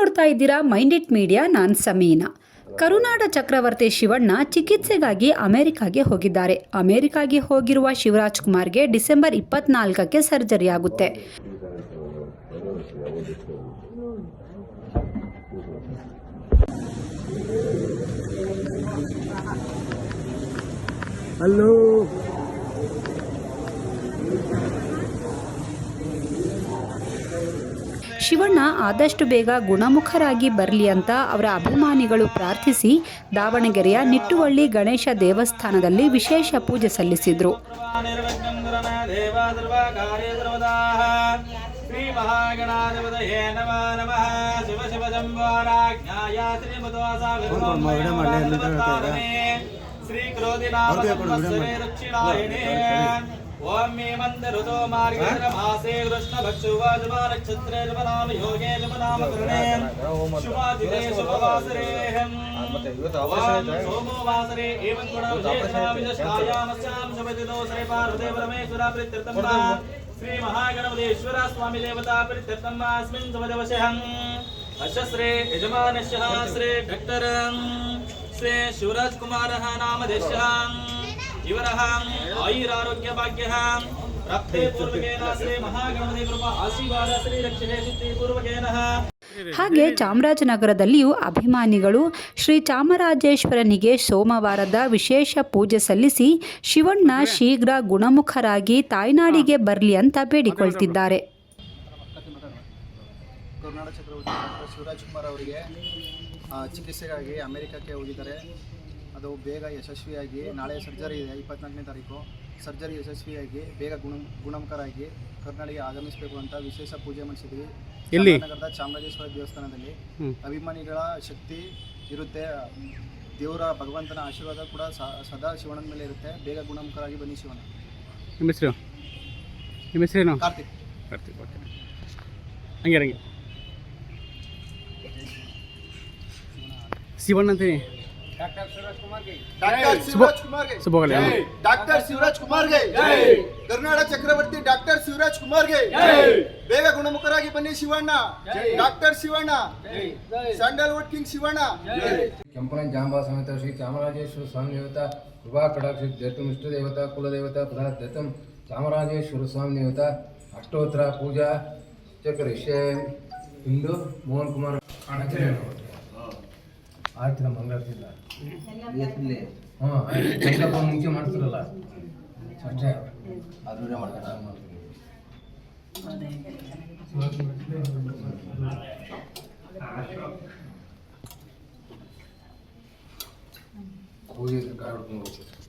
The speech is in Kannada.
ನೋಡ್ತಾ ಇದ್ದೀರಾ ಮೈಂಡಿಟ್ ಮೀಡಿಯಾ, ನಾನ್ ಸಮೀನಾ. ಕರುನಾಡ ಚಕ್ರವರ್ತಿ ಶಿವಣ್ಣ ಚಿಕಿತ್ಸೆಗಾಗಿ ಅಮೆರಿಕಾಗೆ ಹೋಗಿದ್ದಾರೆ. ಅಮೆರಿಕಾಗೆ ಹೋಗಿರುವ ಶಿವರಾಜ್ ಕುಮಾರ್ಗೆ ಡಿಸೆಂಬರ್ ಇಪ್ಪತ್ನಾಲ್ಕಕ್ಕೆ ಸರ್ಜರಿ ಆಗುತ್ತೆ. ಹಲೋ ಶಿವಣ್ಣ ಆದಷ್ಟು ಬೇಗ ಗುಣಮುಖರಾಗಿ ಬರಲಿ ಅಂತ ಅವರ ಅಭಿಮಾನಿಗಳು ಪ್ರಾರ್ಥಿಸಿ ದಾವಣಗೆರೆಯ ನಿಟ್ಟುವಳ್ಳಿ ಗಣೇಶ ದೇವಸ್ಥಾನದಲ್ಲಿ ವಿಶೇಷ ಪೂಜೆ ಸಲ್ಲಿಸಿದರು. ಶ್ರೀ ओम मे मंदरुदो मार्गेन्द्रभासे कृष्णभक्षुवाजुवानक्षत्रैर्वनाम योगेर्वनाम करणे शुभादिने शुभवासरेऽहम्। ओम सोमोवासरे एवं गुणविशेषाविदष्टायामस्यां शुभदिनोऽसरे पार्वते परमेश्वरा प्रीत्यर्थं वा स्वामिदेवता प्रीत्यर्थं अस्मिन् शुभदिवसेऽहम् अशस्रे यजमानश्यः श्रे डक्टरं श्रे शिवराजकुमारः नामधेश्यः इवरहम् ಆಯುರಾರೋಗ್ಯ ಭಾಗ್ಯ ಪ್ರಾಪ್ತೆ ಪೂರ್ವಕೇನ ಶ್ರೀ ಮಹಾಗಣಪತಿ ಕೃಪಾ ಆಶೀರ್ವಾದ ಶ್ರೀ ರಕ್ಷಣೆ ಸಿದ್ಧಿ ಪೂರ್ವಕೇನ ಹಾಗೆ ಚಾಮರಾಜನಗರದಲ್ಲಿಯೂ ಅಭಿಮಾನಿಗಳು ಶ್ರೀ ಚಾಮರಾಜೇಶ್ವರನಿಗೆ ಸೋಮವಾರದ ವಿಶೇಷ ಪೂಜೆ ಸಲ್ಲಿಸಿ ಶಿವಣ್ಣ ಶೀಘ್ರ ಗುಣಮುಖರಾಗಿ ತಾಯ್ನಾಡಿಗೆ ಬರಲಿ ಅಂತ ಬೇಡಿಕೊಳ್ತಿದ್ದಾರೆ. ಕರ್ನಾಟಕ ಚಕ್ರವರ್ತಿ ಡಾಕ್ಟರ್ ಶಿವರಾಜ್ ಕುಮಾರ್ ಅವರಿಗೆ ಆ, ಚಿಕಿತ್ಸೆಗಾಗಿ ಅಮೆರಿಕಕ್ಕೆ ಹೋಗಿದ್ದಾರೆ. ಅದು ಬೇಗ ಯಶಸ್ವಿಯಾಗಿ ನಾಳೆ ಸರ್ಜರಿ ಇದೆ ಇಪ್ಪತ್ನಾಲ್ಕನೇ ತಾರೀಕು. ಸರ್ಜರಿ ಯಶಸ್ವಿಯಾಗಿ ಬೇಗ ಗುಣ ಗುಣಮುಖರಾಗಿ ಕರ್ನಾಟಕ ಆಗಮಿಸಬೇಕು ಅಂತ ವಿಶೇಷ ಪೂಜೆ ಮಾಡಿಸಿದ್ವಿ. ಇಲ್ಲಿ ನಗರದ ಚಾಮರಾಜೇಶ್ವರ ದೇವಸ್ಥಾನದಲ್ಲಿ. ಅಭಿಮಾನಿಗಳ ಶಕ್ತಿ ಇರುತ್ತೆ. ದೇವರ ಭಗವಂತನ ಆಶೀರ್ವಾದ ಕೂಡ ಸದಾ ಶಿವಣ್ಣನ ಮೇಲೆ ಇರುತ್ತೆ. ಬೇಗ ಗುಣಮುಖರಾಗಿ ಬನ್ನಿ ಶಿವನ. ನಿಮ್ಮ ಹೆಸರು? ನಿಮ್ಮ ಹೆಸರೇನು? ಕಾರ್ತಿಕ್. ಬರ್ತೀವಿ ಓಕೆ ಹಂಗೆ ಹಂಗೆ. ಶಿವಣ್ಣ ಅಂತೀನಿ ಡಾಕ್ಟರ್ ಶಿವರಾಜ್ ಕುಮಾರ್ಗೆ ಡಾಕ್ಟರ್ ಶಿವರಾಜ್ ಕುಮಾರ್ಗೆ ಕರ್ನಾಟಕ ಚಕ್ರವರ್ತಿ ಡಾಕ್ಟರ್ ಶಿವರಾಜ್ ಕುಮಾರ್ಗೆ ಬೇಗ ಗುಣಮುಖರಾಗಿ ಬನ್ನಿ Shivanna. Doctor Shivanna. Sandalwood king Shivanna. ಕೆಂಪನ ಜಾಂಬಾ ಸಮೇತ ಶ್ರೀ ಚಾಮರಾಜೇಶ್ವರ ಸ್ವಾಮಿ ದೇವತಾ ಕೃಪಾ ಕಟಾಕ್ಷ ದತ್ತಂ ಇಷ್ಟ ದೇವತಾ ಕುಲ ದೇವತ ಪ್ರಧಾನ ದತ್ತಂ ಚಾಮರಾಜೇಶ್ವರ ಸ್ವಾಮಿ ದೇವತಾ ಅಷ್ಟೋತ್ತರ ಪೂಜಾ ಚಕ್ರಿಷ್ಯ ಇಂದು ಮೋಹನ್ ಕುಮಾರ್. ಆಯ್ತು ನಮ್ಮ ಮಂಗಳಾರತಿಲ್ಲ ಹ್ಞೂ ಚಂದ್ರಪ್ಪ ಮುಂಚೆ ಮಾಡ್ತಿರಲ್ಲ ಅಷ್ಟೇ ಅದು ಮಾಡ್ತಾರೆ ಪೂಜೆ ಕಾಯ್ಕೊಂಡು ಹೋಗ್ಬೇಕು.